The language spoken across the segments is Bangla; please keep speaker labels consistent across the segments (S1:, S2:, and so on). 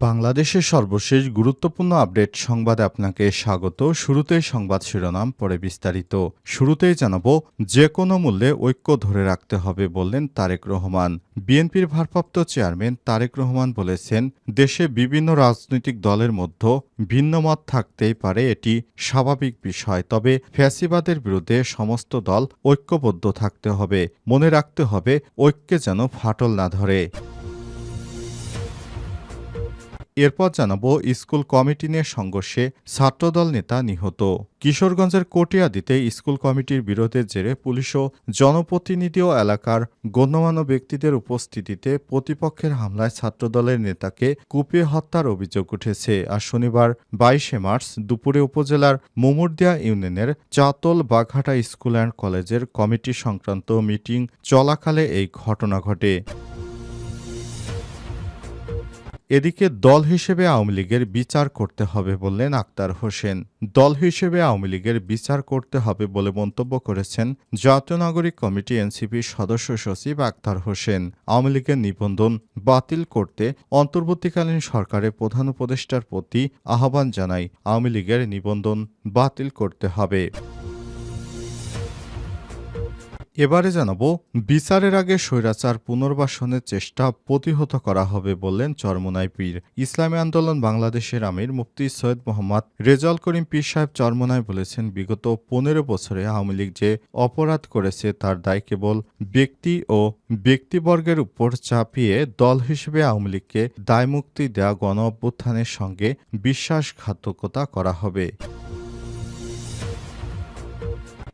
S1: বাংলাদেশের সর্বশেষ গুরুত্বপূর্ণ আপডেট সংবাদে আপনাকে স্বাগত। শুরুতেই সংবাদ শিরোনাম, পরে বিস্তারিত। শুরুতেই জানাব যে কোনো মূল্যে ঐক্য ধরে রাখতে হবে বললেন তারেক রহমান। বিএনপির ভারপ্রাপ্ত চেয়ারম্যান তারেক রহমান বলেছেন, দেশে বিভিন্ন রাজনৈতিক দলের মধ্যে ভিন্ন মত থাকতেই পারে এটি স্বাভাবিক বিষয়, তবে ফ্যাসিবাদের বিরুদ্ধে সমস্ত দল ঐক্যবদ্ধ থাকতে হবে। মনে রাখতে হবে, ঐক্যে যেন ফাটল না ধরে। এরপর জানাব স্কুল কমিটি নিয়ে সংঘর্ষে ছাত্রদল নেতা নিহত। কিশোরগঞ্জের কটিয়াদিতে স্কুল কমিটির বিরোধের জেরে পুলিশ ও জনপ্রতিনিধি ও এলাকার গণ্যমান্য ব্যক্তিদের উপস্থিতিতে প্রতিপক্ষের হামলায় ছাত্রদলের নেতাকে কুপিয়ে হত্যার অভিযোগ উঠেছে। আর শনিবার বাইশে মার্চ দুপুরে উপজেলার মুমুরদিয়া ইউনিয়নের চাতল বাঘাটা স্কুল অ্যান্ড কলেজের কমিটি সংক্রান্ত মিটিং চলাকালে এই ঘটনা ঘটে। এদিকে দল হিসেবে আওয়ামী লীগের বিচার করতে হবে বললেন আক্তার হোসেন। দল হিসেবে আওয়ামী লীগের বিচার করতে হবে বলে মন্তব্য করেছেন জাতীয় নাগরিক কমিটি এনসিপির সদস্য সচিব আক্তার হোসেন। আওয়ামী লীগের নিবন্ধন বাতিল করতে অন্তর্বর্তীকালীন সরকারের প্রধান উপদেষ্টার প্রতি আহ্বান জানাই আওয়ামী লীগের নিবন্ধন বাতিল করতে হবে। এবারে জানাব, বিচারের আগে স্বৈরাচার পুনর্বাসনের চেষ্টা প্রতিহত করা হবে বললেন চরমনাই পীর। ইসলামী আন্দোলন বাংলাদেশের আমির মুফতি সৈয়দ মোহাম্মদ রেজাল করিম পীর সাহেব চরমনাই বলেছেন, বিগত পনেরো বছরে আওয়ামী লীগ যে অপরাধ করেছে তার দায় কেবল ব্যক্তি ও ব্যক্তিবর্গের উপর চাপিয়ে দল হিসেবে আওয়ামী লীগকে দায়মুক্তি দেওয়া গণ অভ্যুত্থানের সঙ্গে বিশ্বাসঘাতকতা করা হবে।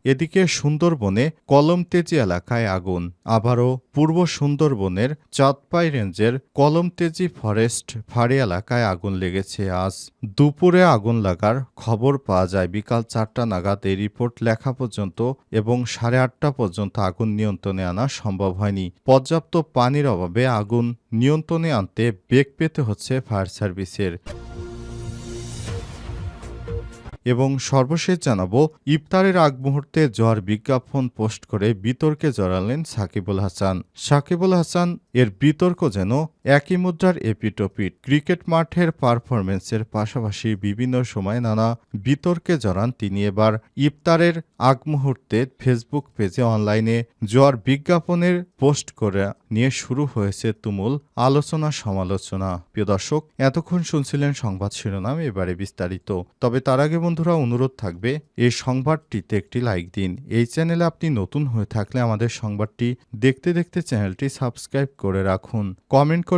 S1: এদিকে সুন্দরবনে কলমতেজি এলাকায় আগুন, আবারও পূর্ব সুন্দরবনের চাঁদপাই রেঞ্জের কলমতেজি ফরেস্ট ফাঁড়ি এলাকায় আগুন লেগেছে। আজ দুপুরে আগুন লাগার খবর পাওয়া যায়। বিকাল চারটা নাগাদ এই রিপোর্ট লেখা পর্যন্ত এবং সাড়ে আটটা পর্যন্ত আগুন নিয়ন্ত্রণে আনা সম্ভব হয়নি। পর্যাপ্ত পানির অভাবে আগুন নিয়ন্ত্রণে আনতে বেগ পেতে হচ্ছে ফায়ার সার্ভিসের। এবং সর্বশেষ জানাব, ইফতারের আগ মুহূর্তে জয়ার বিজ্ঞাপন পোস্ট করে বিতর্কে জড়ালেন সাকিবুল হাসান। সাকিবুল হাসান, এর বিতর্ক যেন একই মুদ্রার এপিটোপিট ক্রিকেট মাঠের পারফরমেন্সের পাশাপাশি বিভিন্ন সময় নানা বিতর্কে জড়ান তিনি এবার ইফতারের আগ মুহূর্তে ফেসবুক পেজে অনলাইনে জ্বর বিজ্ঞাপনের পোস্ট করে নিয়ে শুরু হয়েছে তুমুল আলোচনা সমালোচনা। প্রিয় দর্শক, এতক্ষণ শুনছিলেন সংবাদ শিরোনাম, এবারে বিস্তারিত। তবে তার আগে বন্ধুরা, অনুরোধ থাকবে, এই সংবাদটিতে একটি লাইক দিন। এই চ্যানেলে আপনি নতুন হয়ে থাকলে আমাদের সংবাদটি দেখতে দেখতে চ্যানেলটি সাবস্ক্রাইব করে রাখুন। কমেন্ট করে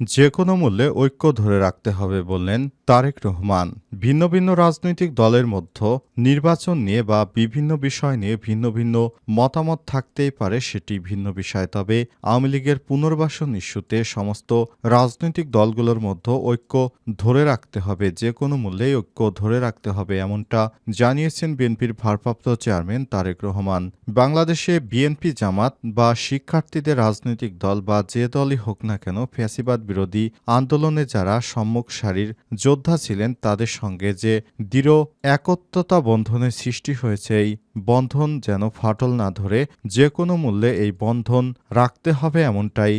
S1: যে কোনো মূল্যে ঐক্য ধরে রাখতে হবে বললেন তারেক রহমান। ভিন্ন ভিন্ন রাজনৈতিক দলের মধ্যে নির্বাচন নিয়ে বা বিভিন্ন বিষয় নিয়ে ভিন্ন ভিন্ন মতামত থাকতেই পারে সেটি ভিন্ন বিষয়। তবে আওয়ামী লীগের পুনর্বাসন ইস্যুতে সমস্ত রাজনৈতিক দলগুলোর মধ্যে ঐক্য ধরে রাখতে হবে যে কোনো মূল্যেই ঐক্য ধরে রাখতে হবে, এমনটা জানিয়েছেন বিএনপির ভারপ্রাপ্ত চেয়ারম্যান তারেক রহমান। বাংলাদেশে বিএনপি জামাত বা শিক্ষার্থীদের রাজনৈতিক দল বা যে দলই হোক না কেন ফ্যাসিবাদ বিরোধী আন্দোলনে যারা সম্মুখ সারির যোদ্ধা ছিলেন তাদের সঙ্গে যে দৃঢ় একত্রতা বন্ধনের সৃষ্টি হয়েছে, এই বন্ধন যেন ফাটল না ধরে যে কোনো মূল্যে এই বন্ধন রাখতে হবে এমনটাই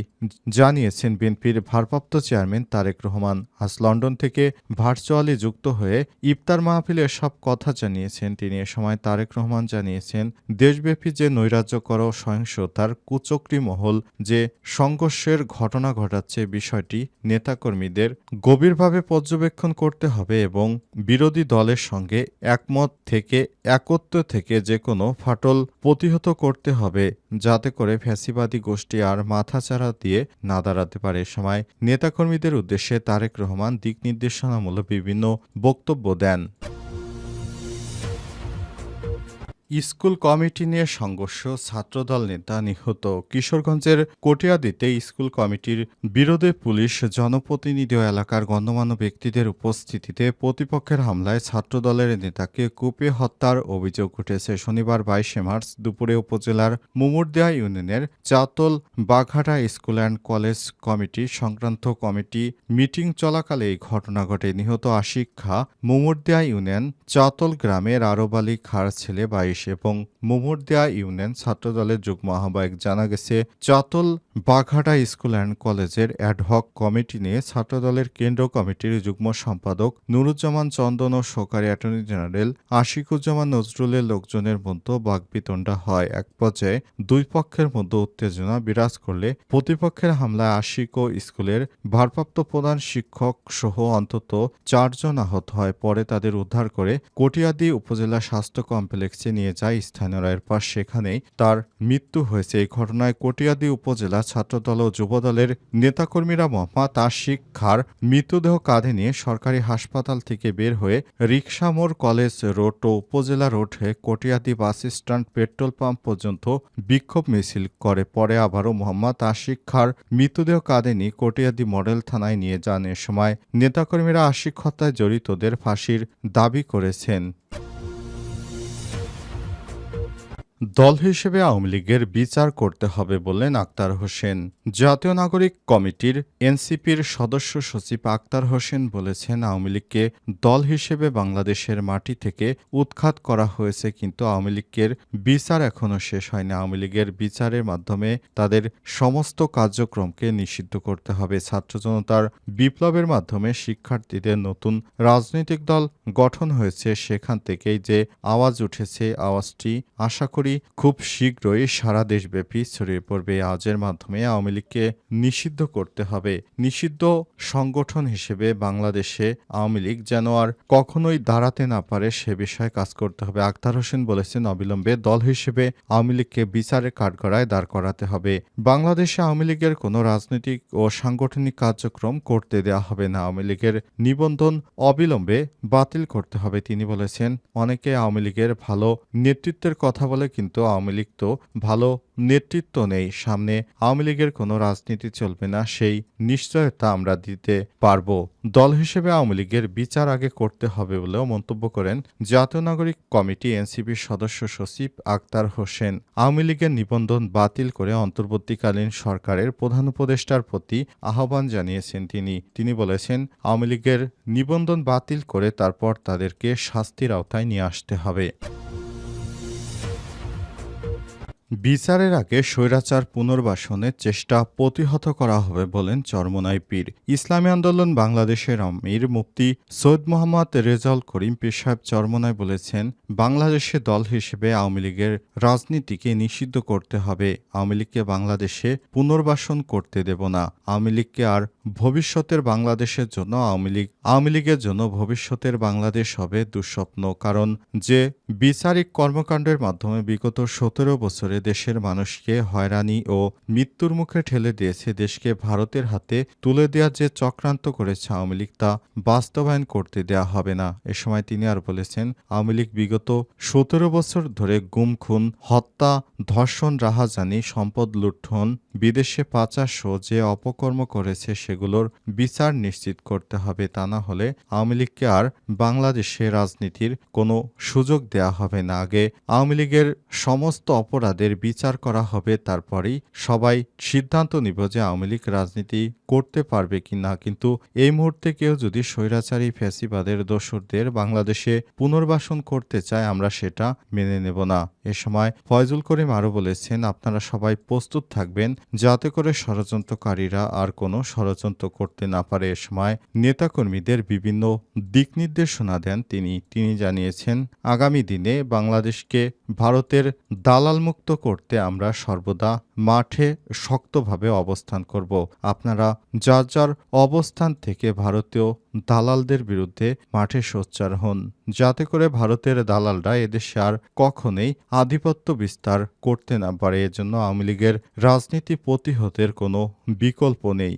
S1: জানিয়েছেন বিএনপির ভারপ্রাপ্ত চেয়ারম্যান তারেক রহমান। আজ লন্ডন থেকে ভার্চুয়ালি যুক্ত হয়ে ইফতার মাহফিলে সব কথা জানিয়েছেন। তিনি এ সময় তারেক রহমান জানিয়েছেন, দেশব্যাপী যে নৈরাজ্যকর সহিংসতার কুচক্রি মহল, যে সংঘর্ষের ঘটনা ঘটাচ্ছে বিষয়টি নেতাকর্মীদের গভীরভাবে পর্যবেক্ষণ করতে হবে এবং বিরোধী দলের সঙ্গে একমত থেকে, একত্র থেকে যে কোনো ফাটল প্রতিহত করতে হবে, যাতে করে ফ্যাসিবাদী গোষ্ঠী আর মাথাচাড়া দিয়ে না দাঁড়াতে পারে। এ সময় নেতাকর্মীদের উদ্দেশ্যে তারেক রহমান দিক নির্দেশনামূলক বিভিন্ন বক্তব্য দেন। স্কুল কমিটি নিয়ে সংঘর্ষ, ছাত্রদল নেতা নিহত। কিশোরগঞ্জের কটিয়াদিতে স্কুল কমিটির বিরোধে পুলিশ, জনপ্রতিনিধি এলাকার গণ্যমান্য ব্যক্তিদের উপস্থিতিতে প্রতিপক্ষের হামলায় ছাত্রদলের নেতাকে কুপিয়ে হত্যার অভিযোগ উঠেছে। শনিবার বাইশে মার্চ দুপুরে উপজেলার মুমুরদিয়া ইউনিয়নের Chatal Baghata school and college committee সংক্রান্ত কমিটি মিটিং চলাকালে এই ঘটনা ঘটে। নিহত আশিক খা, মুমুরদিয়া ইউনিয়ন চাতল গ্রামের আরব আলী খার ছেলে বাইশ এবং মুমুরদিয়া ইউনিয়ন ছাত্রদলের যুগ্ম আহ্বায়ক জানা গেছে, চাতল বাঘাটা স্কুল অ্যান্ড কলেজের অ্যাডহক কমিটি নিয়ে ছাত্রদলের কেন্দ্র কমিটির যুগ্ম সম্পাদক নুরুজ্জামান চন্দন ও সহকারী অ্যাটর্নি জেনারেল আশিকুজ্জামান নজরুলের লোকজনের মধ্যে বাগবিতণ্ডা হয়। এক পর্যায়ে দুই পক্ষের মধ্যে উত্তেজনা বিরাজ করলে প্রতিপক্ষের হামলায় আশিক ও স্কুলের ভারপ্রাপ্ত প্রধান শিক্ষক সহ অন্তত চারজন আহত হয়। পরে তাদের উদ্ধার করে কটিয়াদি উপজেলা স্বাস্থ্য কমপ্লেক্সে নিয়ে যায় স্থানীয়রা পাশ সেখানেই তার মৃত্যু হয়েছে। এই ঘটনায় কটিয়াদি উপজেলা ছাত্রদল ও যুবদলের নেতাকর্মীরা মোহাম্মদ আশিক খার মৃতদেহ কাঁধে নিয়ে সরকারি হাসপাতাল থেকে বের হয়ে রিকশামোড় কলেজ রোড ও উপজেলা রোড হয়ে Katiadi bus stand petrol pump পর্যন্ত বিক্ষোভ মিছিল করে। পরে আবারও মোহাম্মদ আশিক খার মৃতদেহ কাঁধে নিয়ে কটিয়াদি মডেল থানায় নিয়ে যান। এ সময় নেতাকর্মীরা আশিক হত্যায় জড়িতদের ফাঁসির দাবি করেছেন। দল হিসেবে আওয়ামী লীগের বিচার করতে হবে বললেন আক্তার হোসেন। জাতীয় নাগরিক কমিটির এনসিপির সদস্য সচিব আক্তার হোসেন বলেছেন, আওয়ামী লীগকে দল হিসেবে বাংলাদেশের মাটি থেকে উৎখাত করা হয়েছে, কিন্তু আওয়ামী লীগের বিচার এখনও শেষ হয়নি। আওয়ামী লীগের বিচারের মাধ্যমে তাদের সমস্ত কার্যক্রমকে নিষিদ্ধ করতে হবে। ছাত্র জনতার বিপ্লবের মাধ্যমে শিক্ষার্থীদের নতুন রাজনৈতিক দল গঠন হয়েছে। সেখান থেকেই যে আওয়াজ উঠেছে, আওয়াজটি আশা করি খুব শীঘ্রই সারা দেশব্যাপী ছড়িয়ে পড়বে। আওয়াজের মাধ্যমে আওয়ামী লীগকে নিষিদ্ধ করতে হবে। নিষিদ্ধ সংগঠন হিসেবে বাংলাদেশে আওয়ামী লীগ যেন আর কখনোই দাঁড়াতে না পারে, সে বিষয়ে কাজ করতে হবে। আক্তার হোসেন বলেছেন, অবিলম্বে দল হিসেবে আওয়ামী লীগকে বিচারের কাঠগড়ায় দাঁড় করাতে হবে। বাংলাদেশে আওয়ামী লীগের কোনো রাজনৈতিক ও সাংগঠনিক কার্যক্রম করতে দেওয়া হবে না। আওয়ামী লীগের নিবন্ধন অবিলম্বে বাতিল করতে হবে, তিনি বলেছেন। অনেকে আওয়ামী লীগের ভালো নেতৃত্বের কথা বলে কিন্তু আওয়ামী লীগ তো ভালো নেতৃত্ব নেই। সামনে আওয়ামী লীগের কোনো রাজনীতি চলবে না, সেই নিশ্চয়তা আমরা দিতে পারব। দল হিসেবে আওয়ামী লীগের বিচার আগে করতে হবে বলেও মন্তব্য করেন জাতীয় নাগরিক কমিটি এনসিপির সদস্য সচিব আক্তার হোসেন। আওয়ামী লীগের নিবন্ধন বাতিল করে অন্তর্বর্তীকালীন সরকারের প্রধান উপদেষ্টার প্রতি আহ্বান জানিয়েছেন তিনি। তিনি বলেছেন, আওয়ামী লীগের নিবন্ধন বাতিল করে তারপর তাদেরকে শাস্তির আওতায় নিয়ে আসতে হবে। বিচারের আগে স্বৈরাচার পুনর্বাসনের চেষ্টা প্রতিহত করা হবে বলেন চরমনাই পীর। ইসলামী আন্দোলন বাংলাদেশের আমির মুফতি সৈয়দ মোহাম্মদ রেজাউল করিম পীর সাহেব চরমনাই বলেছেন, বাংলাদেশে দল হিসেবে আওয়ামী লীগের রাজনীতিকে নিষিদ্ধ করতে হবে। আওয়ামী লীগকে বাংলাদেশে পুনর্বাসন করতে দেব না। আওয়ামী লীগকে আর ভবিষ্যতের বাংলাদেশের জন্য আওয়ামী লীগ আওয়ামী লীগের জন্য ভবিষ্যতের বাংলাদেশ হবে দুঃস্বপ্ন। কারণ যে বিচারিক কর্মকাণ্ডের মাধ্যমে বিগত সতেরো বছরে দেশের মানুষকে হয়রানি ও মৃত্যুর মুখে ঠেলে দিয়েছে দেশকে ভারতের হাতে তুলে দেওয়ার যে চক্রান্ত করেছে আওয়ামী লীগ তা বাস্তবায়ন করতে দেওয়া হবে না। এ সময় তিনি আর বলেছেন, আওয়ামী লীগ বিগত সতেরো বছর ধরে গুম, খুন, হত্যা, ধর্ষণ, রাহাজানি, সম্পদ লুণ্ঠন, বিদেশে পাচার সহ যে অপকর্ম করেছে সেগুলোর বিচার নিশ্চিত করতে হবে তা না হলে আওয়ামী লীগকে আর বাংলাদেশে রাজনীতির কোনো সুযোগ দেয়া হবে না। আগে আওয়ামী লীগের সমস্ত অপরাধের বিচার করা হবে, তারপরেই সবাই সিদ্ধান্ত নিব যে আওয়ামী লীগ রাজনীতি করতে পারবে কি না। কিন্তু এই মুহূর্তে কেউ যদি স্বৈরাচারী ফ্যাসিবাদের দোসরদের বাংলাদেশে পুনর্বাসন করতে চায়, আমরা সেটা মেনে নেব না। এ সময় ফয়জুল করিম আরও বলেছেন, আপনারা সবাই প্রস্তুত থাকবেন, যাতে করে ষড়যন্ত্রকারীরা আর কোনো ষড়যন্ত্র করতে না পারে এ সময় নেতাকর্মীদের বিভিন্ন দিক নির্দেশনা দেন তিনি। তিনি জানিয়েছেন, আগামী দিনে বাংলাদেশকে ভারতের দালাল মুক্ত করতে আমরা সর্বদা মাঠে শক্তভাবে অবস্থান করব। আপনারা যার যার অবস্থান থেকে ভারতীয় দালালদের বিরুদ্ধে মাঠে সোচ্চার হন। যাতে করে ভারতের দালালরা এদেশে আর কখনোই আধিপত্য বিস্তার করতে না পারে। এজন্য আওয়ামী লীগের রাজনীতি প্রতিহতের কোনো বিকল্প নেই।